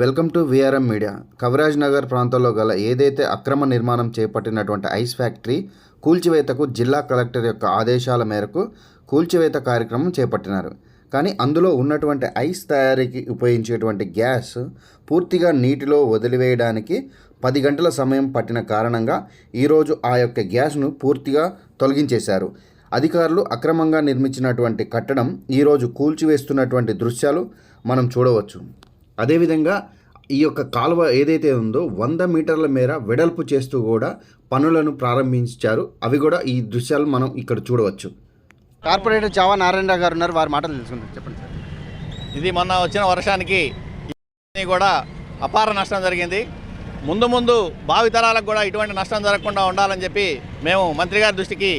Welcome to VRM media Kavaraj Nagar ప్రాంతంలో గల ఏదైతే అక్రమ నిర్మాణం చేపట్టినటువంటి ఐస్ ఫ్యాక్టరీ కూల్చివేతకు జిల్లా కలెక్టర్ యొక్క ఆదేశాల మేరకు కూల్చివేత కార్యక్రమం చేపట్టినారు. కానీ అందులో ఉన్నటువంటి ఐస్ తయారీకి ఉపయోగించేటువంటి గ్యాస్ పూర్తిగా నీటిలో వదిలివేయడానికి పది గంటల సమయం పట్టిన కారణంగా ఈరోజు ఆ యొక్క గ్యాస్ను పూర్తిగా తొలగించేశారు. అధికారులు అక్రమంగా నిర్మించినటువంటి కట్టడం ఈరోజు కూల్చివేస్తున్నటువంటి దృశ్యాలు మనం చూడవచ్చు. అదేవిధంగా ఈ యొక్క కాలువ ఏదైతే ఉందో వంద మీటర్ల మేర వెడల్పు చేస్తూ కూడా పనులను ప్రారంభించారు. అవి కూడా ఈ దృశ్యాలు మనం ఇక్కడ చూడవచ్చు. కార్పొరేటర్ చావా నారాయణ గారు ఉన్నారు. వారి మాటలు తెలుసుకుందాం. చెప్పండి సార్. ఇది మొన్న వచ్చిన వర్షానికి కూడా అపార నష్టం జరిగింది. ముందు ముందు భావితరాలకు కూడా ఇటువంటి నష్టం జరగకుండా ఉండాలని చెప్పి మేము మంత్రి గారి దృష్టికి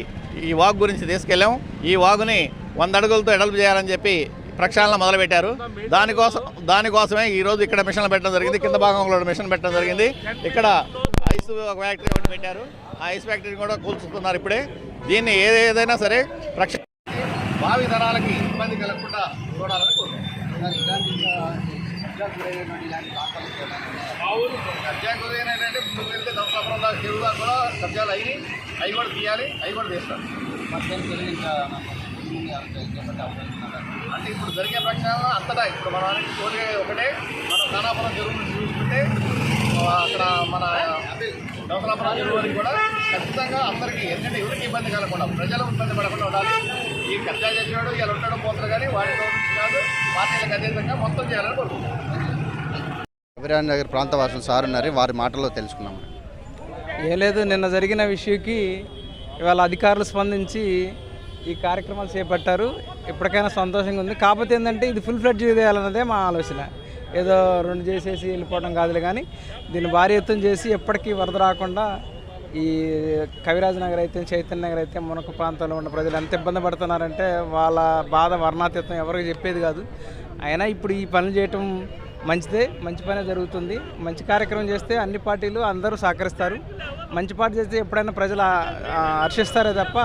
ఈ వాగు గురించి తీసుకెళ్ళాం. ఈ వాగుని వంద అడుగులతో ఎడల్పు చేయాలని చెప్పి ప్రక్షాళన మొదలుపెట్టారు. దానికోసం దానికోసమే ఈరోజు ఇక్కడ మిషన్లు పెట్టడం జరిగింది. కింద భాగంలో మిషన్ పెట్టడం జరిగింది. ఇక్కడ ఐస్ ఒక ఫ్యాక్టరీ ఒకటి పెట్టారు. ఆ ఐస్ ఫ్యాక్టరీని కూడా కూల్చుతున్నారు ఇప్పుడే. దీన్ని ఏదైనా సరే ప్రక్ష భావి తరాలకి ఇబ్బంది కలగకుండా చూడాలని కోరుకుంటున్నాం. కబ్జా గురైనటువంటి వెళ్తే చెరువుగా కూడా అయినాయి అవి కూడా తీయాలి అవి కూడా తీస్తాను అంటే ఇప్పుడు జరిగే ప్రక్షాళన అంతటా ఇప్పుడు మన కోరిక ఒకటే మనం ఖానాపురం చెరువు నుంచి చూసుకుంటే అక్కడ మన దోసలాపురం చెరువు వరకు కూడా ఖచ్చితంగా అందరికీ ఎందుకంటే ఎవరికి ఇబ్బంది కలగకుండా ప్రజలు ఇబ్బంది పడకుండా ఉండాలి. ఈ కబ్జా చేసేవాడు ఇలా ఉండడం పోతారు కానీ వాటితో కాదు పార్టీలకు అతీతంగా మొత్తం చేయాలని కోరుకుంటున్నాం. కవిరాజ్ నగర్ ప్రాంత వాసులు సార్ ఉన్నారు వారి మాటల్లో తెలుసుకున్నాం ఏం లేదు నిన్న జరిగిన విషయంకి ఇవాళ అధికారులు స్పందించి ఈ కార్యక్రమాలు చేపట్టారు. ఇప్పటికైనా సంతోషంగా ఉంది. కాకపోతే ఏంటంటే ఇది ఫుల్ ఫ్లెడ్జ్ చేయాలన్నదే మా ఆలోచన. ఏదో రెండు చేసేసి వెళ్ళిపోవడం కాదులే కానీ దీన్ని భారీ ఎత్తున చేసి ఎప్పటికీ వరద రాకుండా ఈ కవిరాజ్ నగర్ అయితే చైతన్య నగర్ అయితే మునక ప్రాంతంలో ఉన్న ప్రజలు ఎంత ఇబ్బంది పడుతున్నారంటే వాళ్ళ బాధ వర్ణాతీతం ఎవరికి చెప్పేది కాదు. అయినా ఇప్పుడు ఈ పనులు చేయటం మంచిదే మంచి పనే జరుగుతుంది. మంచి కార్యక్రమం చేస్తే అన్ని పార్టీలు అందరూ సహకరిస్తారు. మంచి పార్టీ చేస్తే ఎప్పుడైనా ప్రజలు హర్షిస్తారే తప్ప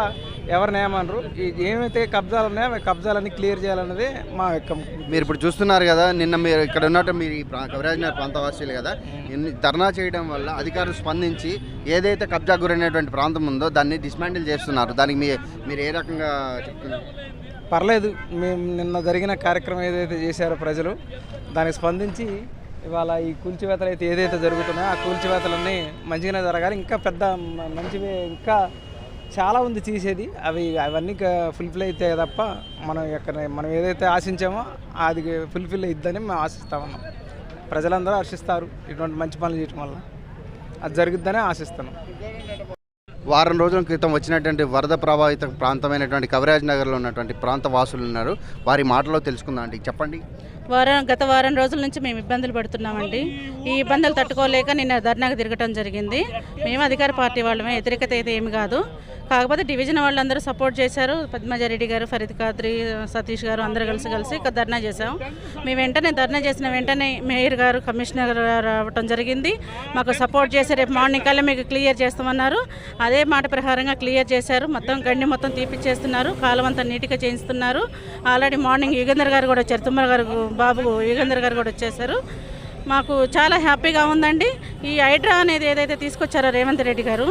ఎవరిని ఏమనరు. ఏమైతే కబ్జాలు ఉన్నాయో అవి కబ్జాలన్నీ క్లియర్ చేయాలన్నదే మా యొక్క మీరు ఇప్పుడు చూస్తున్నారు కదా నిన్న మీరు ఇక్కడ ఉన్నట్టు మీరు ఈ ప్రా- కవిరాజ్ నగర్ ప్రాంత వాసులు కదా ఇన్ని ధర్నా చేయడం వల్ల అధికారులు స్పందించి ఏదైతే కబ్జా గురైనటువంటి ప్రాంతం ఉందో దాన్ని డిస్మాంటిల్ చేస్తున్నారు. దానికి మీ మీరు ఏ రకంగా చెప్తున్నారు? పర్లేదు మేము నిన్న జరిగిన కార్యక్రమం ఏదైతే చేశారో ప్రజలు దానికి స్పందించి ఇవాళ ఈ కూల్చివేతలు అయితే ఏదైతే జరుగుతున్నాయో ఆ కూల్చివేతలన్నీ మంచిగానే జరగాలి. ఇంకా పెద్ద మ- మంచివే ఇంకా చాలా ఉంది తీసేది. అవి అవన్నీ ఫుల్ఫిల్ అవుతాయి తప్ప మనం ఎక్కడ మనం ఏదైతే ఆశించామో అది ఫుల్ఫిల్ అయిద్దని మేము ఆశిస్తా ఉన్నాం. ప్రజలందరూ హర్షిస్తారు ఇటువంటి మంచి పనులు చేయటం వల్ల. అది జరుగుద్దని ఆశిస్తున్నాం. వారం రోజుల క్రితం వచ్చినటువంటి వరద ప్రభావిత ప్రాంతమైనటువంటి కవిరాజ్ నగర్లో ఉన్నటువంటి ప్రాంత వాసులు ఉన్నారు. వారి మాటలో తెలుసుకుందాం అండి. చెప్పండి. వారం గత వారం రోజుల నుంచి మేము ఇబ్బందులు పడుతున్నామండి. ఈ ఇబ్బందులు తట్టుకోలేక నిన్న ధర్నాకు తిరగటం జరిగింది. మేము అధికార పార్టీ వాళ్ళమే వ్యతిరేకత అయితే ఏమి కాదు. కాకపోతే డివిజన్ వాళ్ళందరూ సపోర్ట్ చేశారు. పద్మజారెడ్డి గారు ఫరీద్ ఖాద్రి సతీష్ గారు అందరూ కలిసి కలిసి ఇక్కడ ధర్నా చేశాం. మేము వెంటనే ధర్నా చేసిన వెంటనే మేయర్ గారు కమిషనర్ రావటం జరిగింది. మాకు సపోర్ట్ చేసి రేపు మార్నింగ్ కల్లా మీకు క్లియర్ చేస్తామన్నారు. అదే మాట ప్రకారంగా క్లియర్ చేశారు. మొత్తం గండి మొత్తం తీపిచ్చేస్తున్నారు. కాలం అంతా నీట్గా చేయిస్తున్నారు. ఆల్రెడీ మార్నింగ్ యుగేందర్ గారు కూడా వచ్చారు. తుమ్మల గారు బాబు యుగేందర్ గారు కూడా వచ్చేసారు మాకు చాలా హ్యాపీగా ఉందండి. ఈ హైడ్రా అనేది ఏదైతే తీసుకొచ్చారో రేవంత్ రెడ్డి గారు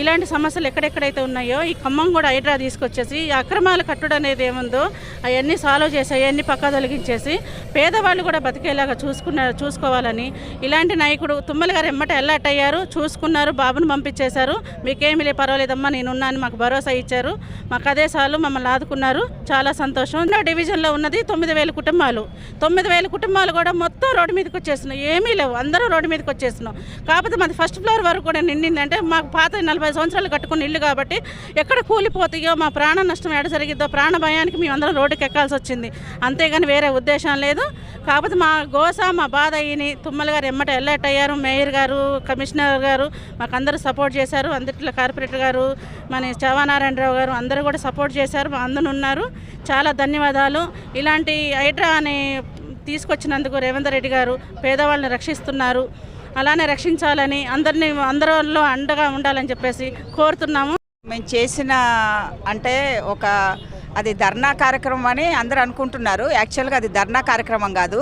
ఇలాంటి సమస్యలు ఎక్కడెక్కడైతే ఉన్నాయో ఈ ఖమ్మం కూడా హైడ్రా తీసుకొచ్చేసి ఈ అక్రమాల కట్టుడు అనేది ఏముందో అవన్నీ సాల్వ్ చేసి అవన్నీ పక్క తొలగించేసి పేదవాళ్ళు కూడా బతికేలాగా చూసుకున్న చూసుకోవాలని ఇలాంటి నాయకుడు తుమ్మల గారు ఎమ్మట ఎల్లట్ అయ్యారు. చూసుకున్నారు బాబును పంపించేశారు. మీకేమీ లే పర్వాలేదమ్మా నేనున్నాను మాకు భరోసా ఇచ్చారు. మాకు అదే సార్లు మమ్మల్ని ఆదుకున్నారు. చాలా సంతోషం. రెండో డివిజన్లో ఉన్నది తొమ్మిది వేల కుటుంబాలు. తొమ్మిది వేల కుటుంబాలు కూడా మొత్తం రోడ్డు మీదకి వచ్చేసినాయి ఏమీ లేవు. అందరూ రోడ్డు మీదకి వచ్చేసినాం కాకపోతే మాది ఫస్ట్ ఫ్లోర్ వరకు కూడా నిండిందంటే మాకు పాత నలభై సంవత్సరాలు కట్టుకున్న ఇల్లు కాబట్టి ఎక్కడ కూలిపోతాయో మా ప్రాణ నష్టం ఎడ జరిగిద్దో ప్రాణ భయానికి మేము అందరం రోడ్డుకి ఎక్కాల్సి వచ్చింది. అంతేగాని వేరే ఉద్దేశం లేదు. కాకపోతే మా గోస మా బాధ అయ్యి తుమ్మల గారు ఎమ్మట ఎల్లర్ట్ అయ్యారు. మేయర్ గారు కమిషనర్ గారు మాకు అందరూ సపోర్ట్ చేశారు. అందరిలో కార్పొరేటర్ గారు మన చవానారాయణరావు గారు అందరూ కూడా సపోర్ట్ చేశారు. మా అందరూ ఉన్నారు. చాలా ధన్యవాదాలు. ఇలాంటి హైడ్రా అనే తీసుకొచ్చినందుకు రేవంత్ రెడ్డి గారు పేదవాళ్ళని రక్షిస్తున్నారు. అలానే రక్షించాలని అందరినీ అందరిలో అండగా ఉండాలని చెప్పేసి కోరుతున్నాము. మేము చేసిన అంటే ఒక అది ధర్నా కార్యక్రమం అని అందరూ అనుకుంటున్నారు. యాక్చువల్గా అది ధర్నా కార్యక్రమం కాదు.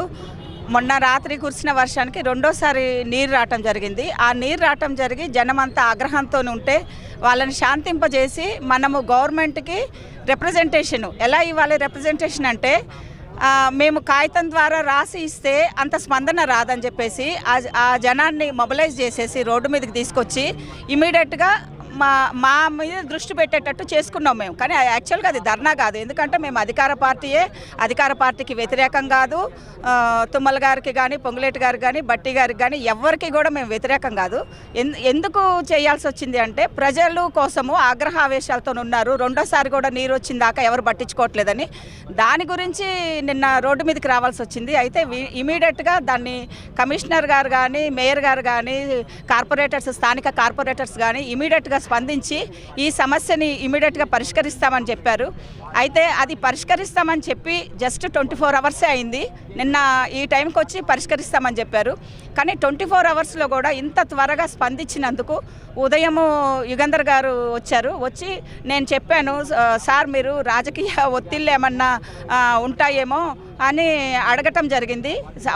మొన్న రాత్రి కురిసిన వర్షానికి రెండోసారి నీరు రావటం జరిగింది. ఆ నీరు రావటం జరిగి జనమంతా ఆగ్రహంతో ఉంటే వాళ్ళని శాంతింపజేసి మనము గవర్నమెంట్కి రిప్రజెంటేషన్ ఎలా ఇవ్వాలి రిప్రజెంటేషన్ అంటే మేము కాగితం ద్వారా రాసి ఇస్తే అంత స్పందన రాదని చెప్పేసి ఆ- జనాన్ని మొబిలైజ్ చేసేసి రోడ్డు మీదకి తీసుకొచ్చి ఇమీడియట్గా మా మా మీద దృష్టి పెట్టేటట్టు చేసుకున్నాం మేము. కానీ యాక్చువల్గా అది ధర్నా కాదు. ఎందుకంటే మేము అధికార పార్టీయే. అధికార పార్టీకి వ్యతిరేకం కాదు. తుమ్మల గారికి కానీ పొంగులేటి గారికి కానీ బట్టి గారికి కానీ ఎవరికి కూడా మేము వ్యతిరేకం కాదు. ఎందుకు చేయాల్సి వచ్చింది అంటే ప్రజలు కోసము ఆగ్రహావేశాలతో ఉన్నారు. రెండోసారి కూడా నీరు వచ్చిన దాకా ఎవరు పట్టించుకోవట్లేదని. దాని గురించి నిన్న రోడ్డు మీదకి రావాల్సి వచ్చింది. అయితే ఇమీడియట్గా దాన్ని కమిషనర్ గారు కానీ మేయర్ గారు కానీ కార్పొరేటర్స్ స్థానిక కార్పొరేటర్స్ కానీ ఇమీడియట్గా స్పందించి ఈ సమస్యని ఇమీడియట్గా పరిష్కరిస్తామని చెప్పారు. అయితే అది పరిష్కరిస్తామని చెప్పి జస్ట్ ట్వంటీ ఫోర్ అవర్సే అయింది. నిన్న ఈ టైంకి వచ్చి పరిష్కరిస్తామని చెప్పారు. కానీ ట్వంటీ ఫోర్ అవర్స్లో కూడా ఇంత త్వరగా స్పందించినందుకు ఉదయము యుగంధర్ గారు వచ్చారు. వచ్చి నేను చెప్పాను సార్ మీరు రాజకీయ ఒత్తిళ్ళు ఏమన్నా ఉంటాయేమో అని అడగటం జరిగింది.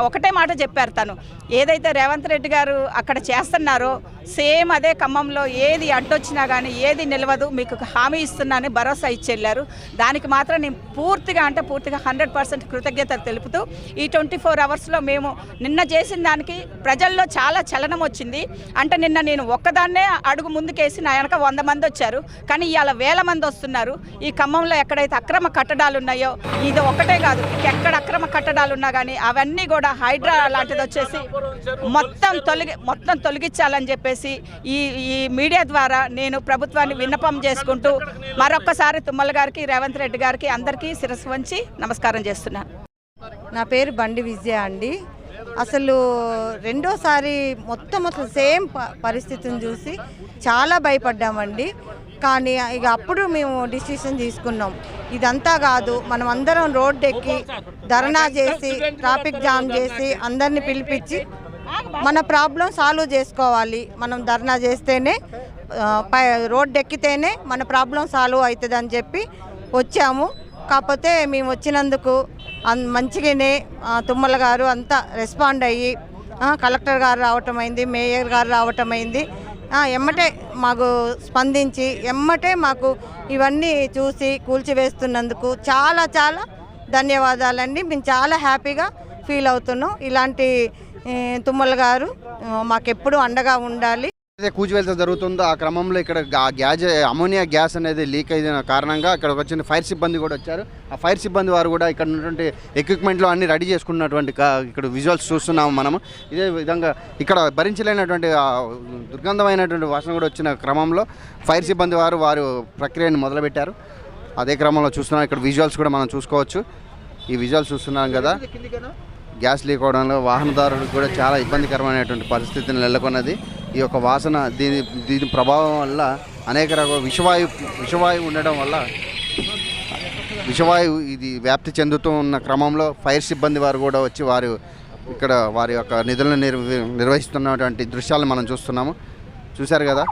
ఒకటే మాట చెప్పారు తను. ఏదైతే రేవంత్ రెడ్డి గారు అక్కడ చేస్తున్నారో సేమ్ అదే ఖమ్మంలో ఏది వచ్చినా కానీ ఏది నిలవదు మీకు హామీ ఇస్తున్నానని భరోసా ఇచ్చెళ్ళారు. దానికి మాత్రం నేను పూర్తిగా అంటే పూర్తిగా హండ్రెడ్ పర్సెంట్ కృతజ్ఞత తెలుపుతూ ఈ ట్వంటీ ఫోర్ అవర్స్లో మేము నిన్న చేసిన దానికి ప్రజల్లో చాలా చలనం వచ్చింది. అంటే నిన్న నేను ఒక్కదాన్నే అడుగు ముందుకేసి నా వెనక వంద మంది వచ్చారు. కానీ ఇవాళ వేల మంది వస్తున్నారు. ఈ ఖమ్మంలో ఎక్కడైతే అక్రమ కట్టడాలు ఉన్నాయో ఇది ఒకటే కాదు ఎక్కడ అక్రమ కట్టడాలు ఉన్నా కానీ అవన్నీ కూడా హైడ్రా లాంటిది వచ్చేసి మొత్తం తొలగి మొత్తం తొలగించాలని చెప్పేసి ఈ ఈ మీడియా ద్వారా నేను ప్రభుత్వాన్ని విన్నపం చేసుకుంటూ మరొక్కసారి తుమ్మల గారికి రేవంత్ రెడ్డి గారికి అందరికీ శిరస్సు వంచి నమస్కారం చేస్తున్నాను. నా పేరు బండి విజయ అండి. అసలు రెండోసారి మొత్తం అసలు సేమ్ ప- పరిస్థితిని చూసి చాలా భయపడ్డామండి. కానీ ఇక అప్పుడు మేము డిసిషన్ తీసుకున్నాం. ఇదంతా కాదు మనం అందరం రోడ్డు ఎక్కి ధర్నా చేసి ట్రాఫిక్ జామ్ చేసి అందరిని పిలిపించి మన ప్రాబ్లం సాల్వ్ చేసుకోవాలి. మనం ధర్నా చేస్తేనే రోడ్డు ఎక్కితేనే మన ప్రాబ్లం సాల్వ్ అవుతుంది అని చెప్పి వచ్చాము. కాకపోతే మేము వచ్చినందుకు అన్- మంచిగానే తుమ్మల గారు అంతా రెస్పాండ్ అయ్యి కలెక్టర్ గారు రావటం అయింది మేయర్ గారు రావటం అయింది. ఎమ్మటే మాకు స్పందించి ఎమ్మటే మాకు ఇవన్నీ చూసి కూల్చివేస్తున్నందుకు చాలా చాలా ధన్యవాదాలండి. మేము చాలా హ్యాపీగా ఫీల్ అవుతున్నాం. ఇలాంటి తుమ్మల గారు మాకెప్పుడు అండగా ఉండాలి. కూచి వెళ్తే జరుగుతుందో ఆ క్రమంలో ఇక్కడ గ్యాజ్ అమోనియా గ్యాస్ అనేది లీక్ అయిన కారణంగా ఇక్కడ వచ్చిన ఫైర్ సిబ్బంది కూడా వచ్చారు. ఆ ఫైర్ సిబ్బంది వారు కూడా ఇక్కడ ఉన్నటువంటి ఎక్విప్మెంట్లో అన్ని రెడీ చేసుకున్నటువంటి ఇక్కడ విజువల్స్ చూస్తున్నాము మనము. ఇదే విధంగా ఇక్కడ భరించలేనటువంటి దుర్గంధమైనటువంటి వాసన కూడా వచ్చిన క్రమంలో ఫైర్ సిబ్బంది వారు వారు ప్రక్రియను మొదలుపెట్టారు. అదే క్రమంలో చూస్తున్నాం. ఇక్కడ విజువల్స్ కూడా మనం చూసుకోవచ్చు. ఈ విజువల్స్ చూస్తున్నాం కదా. గ్యాస్ లీక్ అవడంలో వాహనదారులకు కూడా చాలా ఇబ్బందికరమైనటువంటి పరిస్థితిని నెలకొన్నది. ఈ యొక్క వాసన దీని దీని ప్రభావం వల్ల అనేక రకాల విషవాయు విషవాయువు ఉండడం వల్ల విషవాయువు ఇది వ్యాప్తి చెందుతూ ఉన్న క్రమంలో ఫైర్ సిబ్బంది వారు కూడా వచ్చి వారు ఇక్కడ వారి యొక్క నిధులను నిర్వ నిర్వహిస్తున్నటువంటి దృశ్యాలను మనం చూస్తున్నాము. చూశారు కదా?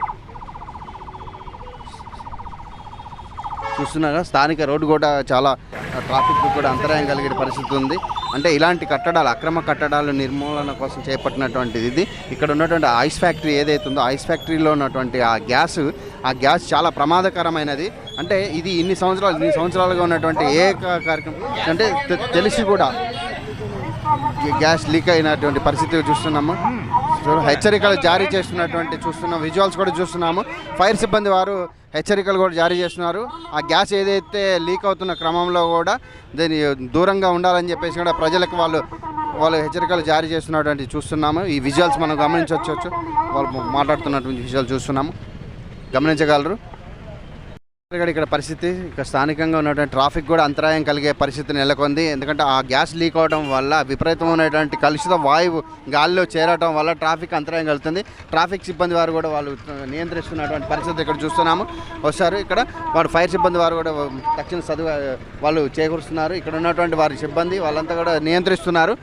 చూస్తున్నారా? స్థానిక రోడ్డు కూడా చాలా ట్రాఫిక్ కూడా అంతరాయం కలిగే పరిస్థితి ఉంది. అంటే ఇలాంటి కట్టడాలు అక్రమ కట్టడాల నిర్మూలన కోసం చేపట్టినటువంటిది ఇది. ఇక్కడ ఉన్నటువంటి ఐస్ ఫ్యాక్టరీ ఏదైతే ఉందో ఐస్ ఫ్యాక్టరీలో ఉన్నటువంటి ఆ గ్యాస్ ఆ గ్యాస్ చాలా ప్రమాదకరమైనది. అంటే ఇది ఇన్ని సంవత్సరాలు ఇన్ని సంవత్సరాలుగా ఉన్నటువంటి ఏ కార్యక్రమం అంటే తెలిసి కూడా గ్యాస్ లీక్ అయినటువంటి పరిస్థితి చూస్తున్నాము? హెచ్చరికలు జారీ చేస్తున్నటువంటి చూస్తున్నాం విజువల్స్ కూడా చూస్తున్నాము. ఫైర్ సిబ్బంది వారు హెచ్చరికలు కూడా జారీ చేస్తున్నారు. ఆ గ్యాస్ ఏదైతే లీక్ అవుతున్న క్రమంలో కూడా దీని దూరంగా ఉండాలని చెప్పేసి కూడా ప్రజలకు వాళ్ళు వాళ్ళు హెచ్చరికలు జారీ చేస్తున్నటువంటి చూస్తున్నాము. ఈ విజువల్స్ మనం గమనించవచ్చు. వాళ్ళు మాట్లాడుతున్నటువంటి విజువల్ చూస్తున్నాము. గమనించగలరు? ఇక్కడ ఇక్కడ పరిస్థితి ఇక స్థానికంగా ఉన్నటువంటి ట్రాఫిక్ కూడా అంతరాయం కలిగే పరిస్థితి నెలకొంది. ఎందుకంటే ఆ గ్యాస్ లీక్ అవడం వల్ల విపరీతమైనటువంటి కలుషిత వాయువు గాలిలో చేరడం వల్ల ట్రాఫిక్ అంతరాయం కలుగుతుంది. ట్రాఫిక్ సిబ్బంది వారు కూడా వాళ్ళు నియంత్రిస్తున్నటువంటి పరిస్థితి ఇక్కడ చూస్తున్నాము. వస్తారు ఇక్కడ వారు ఫైర్ సిబ్బంది వారు కూడా తక్షణ చదువు వాళ్ళు చేకూరుస్తున్నారు. ఇక్కడ ఉన్నటువంటి వారి సిబ్బంది వాళ్ళంతా కూడా నియంత్రిస్తున్నారు.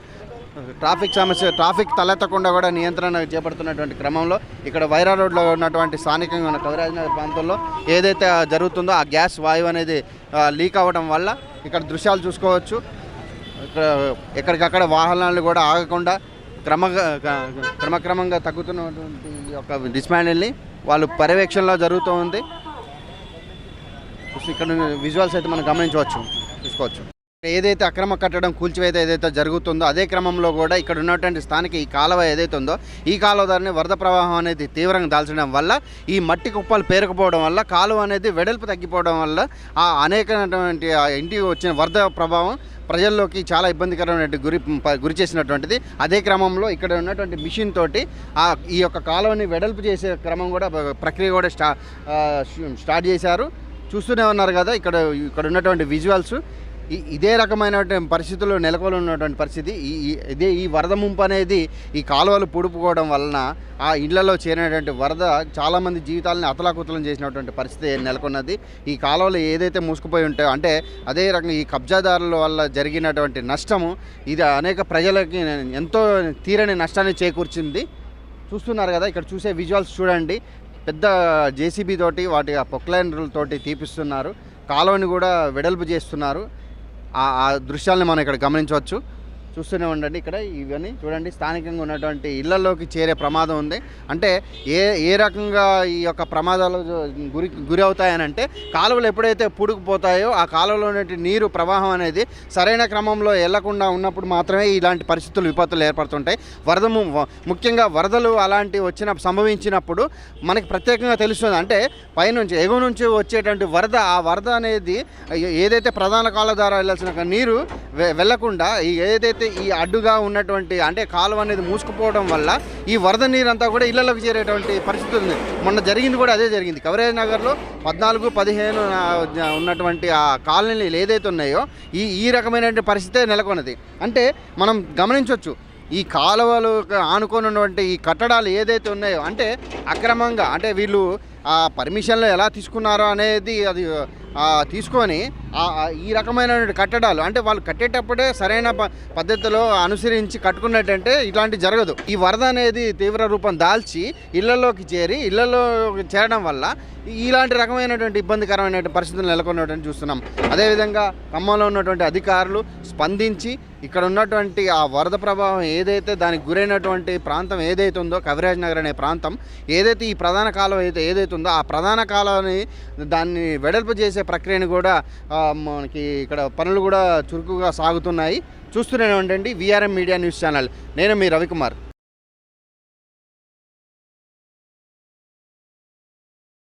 ట్రాఫిక్ సమస్య ట్రాఫిక్ తలెత్తకుండా కూడా నియంత్రణ చేపడుతున్నటువంటి క్రమంలో ఇక్కడ వైరా రోడ్లో ఉన్నటువంటి స్థానికంగా ఉన్న కవిరాజనగర్ ప్రాంతంలో ఏదైతే జరుగుతుందో ఆ గ్యాస్ వాయువు అనేది లీక్ అవ్వడం వల్ల ఇక్కడ దృశ్యాలు చూసుకోవచ్చు. ఇక్కడ ఎక్కడికక్కడ వాహనాలు కూడా ఆగకుండా క్రమ క్రమక్రమంగా తగ్గుతున్నటువంటి యొక్క డిస్మాండిల్ని వాళ్ళు పర్యవేక్షణలో జరుగుతూ ఉంది. ఇక్కడ విజువల్స్ అయితే మనం గమనించవచ్చు చూసుకోవచ్చు. ఏదైతే అక్రమ కట్టడం కూల్చివేత ఏదైతే జరుగుతుందో అదే క్రమంలో కూడా ఇక్కడ ఉన్నటువంటి స్థానిక ఈ కాలువ ఏదైతే ఉందో ఈ కాలువ దారిని వరద ప్రవాహం అనేది తీవ్రంగా దాల్చడం వల్ల ఈ మట్టి కుప్పలు పేరుకుపోవడం వల్ల కాలువ అనేది వెడల్పు తగ్గిపోవడం వల్ల ఆ అనేకమైనటువంటి ఆ ఇంటికి వచ్చిన వరద ప్రభావం ప్రజల్లోకి చాలా ఇబ్బందికరమైన గురి గురి చేసినటువంటిది. అదే క్రమంలో ఇక్కడ ఉన్నటువంటి మిషన్ తోటి ఆ ఈ యొక్క కాలువని వెడల్పు చేసే క్రమం కూడా ప్రక్రియ కూడా స్టా స్టార్ట్ చేశారు. చూస్తూనే ఉన్నారు కదా ఇక్కడ ఇక్కడ ఉన్నటువంటి విజువల్స్. ఇదే రకమైనటువంటి పరిస్థితుల్లో నెలకొని ఉన్నటువంటి పరిస్థితి. ఈ ఇదే ఈ వరద ముంపు అనేది ఈ కాలువలు పొడుపుకోవడం వలన ఆ ఇళ్ళలో చేరినటువంటి వరద చాలామంది జీవితాలని అతలాకుతలం చేసినటువంటి పరిస్థితి నెలకొన్నది. ఈ కాలువలు ఏదైతే మూసుకుపోయి ఉంటాయో అంటే అదే రకంగా ఈ కబ్జాదారుల వల్ల జరిగినటువంటి నష్టము ఇది అనేక ప్రజలకి ఎంతో తీరని నష్టాన్ని చేకూర్చింది. చూస్తున్నారు కదా ఇక్కడ చూసే విజువల్స్ చూడండి. పెద్ద జేసీబీ తోటి వాటి ఆ పొక్లైనర్లతోటి తీపిస్తున్నారు. కాలువని కూడా వెడల్పు చేస్తున్నారు. ఆ ఆ దృశ్యాలను మనం ఇక్కడ గమనించవచ్చు. చూస్తూనే ఉండండి ఇక్కడ ఇవన్నీ. చూడండి స్థానికంగా ఉన్నటువంటి ఇళ్ళలోకి చేరే ప్రమాదం ఉంది. అంటే ఏ ఏ రకంగా ఈ యొక్క ప్రమాదాలు గురి గురి అవుతాయనంటే కాలువలు ఎప్పుడైతే పూడుకుపోతాయో ఆ కాలువలో నీరు ప్రవాహం అనేది సరైన క్రమంలో వెళ్ళకుండా ఉన్నప్పుడు మాత్రమే ఇలాంటి పరిస్థితులు విపత్తులు ఏర్పడుతుంటాయి. వరద ముఖ్యంగా వరదలు అలాంటి వచ్చిన సంభవించినప్పుడు మనకి ప్రత్యేకంగా తెలుస్తుంది. అంటే పైనుంచి ఎగువ నుంచి వచ్చేటువంటి వరద ఆ వరద అనేది ఏదైతే ప్రధాన కాళ్ళ ద్వారా వెళ్ళాల్సిన నీరు వెళ్ళకుండా ఈ ఏదైతే ఈ అడ్డుగా ఉన్నటువంటి అంటే కాలువ అనేది మూసుకుపోవడం వల్ల ఈ వరద నీరు అంతా కూడా ఇళ్ళలోకి చేరేటువంటి పరిస్థితి ఉంది. మొన్న జరిగింది కూడా అదే జరిగింది. కవరేజ్ నగర్లో పద్నాలుగు పదిహేను ఉన్నటువంటి ఆ కాలనీలు ఏదైతే ఉన్నాయో ఈ ఈ రకమైనటువంటి పరిస్థితే నెలకొన్నది. అంటే మనం గమనించవచ్చు ఈ కాలువలు ఆనుకొని ఉన్నటువంటి ఈ కట్టడాలు ఏదైతే ఉన్నాయో అంటే అక్రమంగా అంటే వీళ్ళు ఆ పర్మిషన్లు ఎలా తీసుకున్నారో అనేది అది తీసుకొని ఈ రకమైన కట్టడాలు అంటే వాళ్ళు కట్టేటప్పుడే సరైన ప- పద్ధతిలో అనుసరించి కట్టుకున్నట్టంటే ఇట్లాంటి జరగదు. ఈ వరద అనేది తీవ్ర రూపం దాల్చి ఇళ్ళలోకి చేరి ఇళ్ళలో చేరడం వల్ల ఇలాంటి రకమైనటువంటి ఇబ్బందికరమైనటువంటి పరిస్థితులు నెలకొన్నటువంటి చూస్తున్నాం. అదేవిధంగా ఖమ్మంలో ఉన్నటువంటి అధికారులు స్పందించి ఇక్కడ ఉన్నటువంటి ఆ వరద ప్రభావం ఏదైతే దానికి గురైనటువంటి ప్రాంతం ఏదైతే ఉందో కవిరాజ్ నగర్ అనే ప్రాంతం ఏదైతే ఈ ప్రధాన కాలం అయితే ఏదైతే ఉందో ఆ ప్రధాన కాలాన్ని దాన్ని వెడల్పు చేసే ప్రక్రియను కూడా మనకి ఇక్కడ పనులు కూడా చురుకుగా సాగుతున్నాయి. చూస్తూనే ఉండండి విఆర్ఎం మీడియా న్యూస్ ఛానల్ నేను మీ రవికుమార్.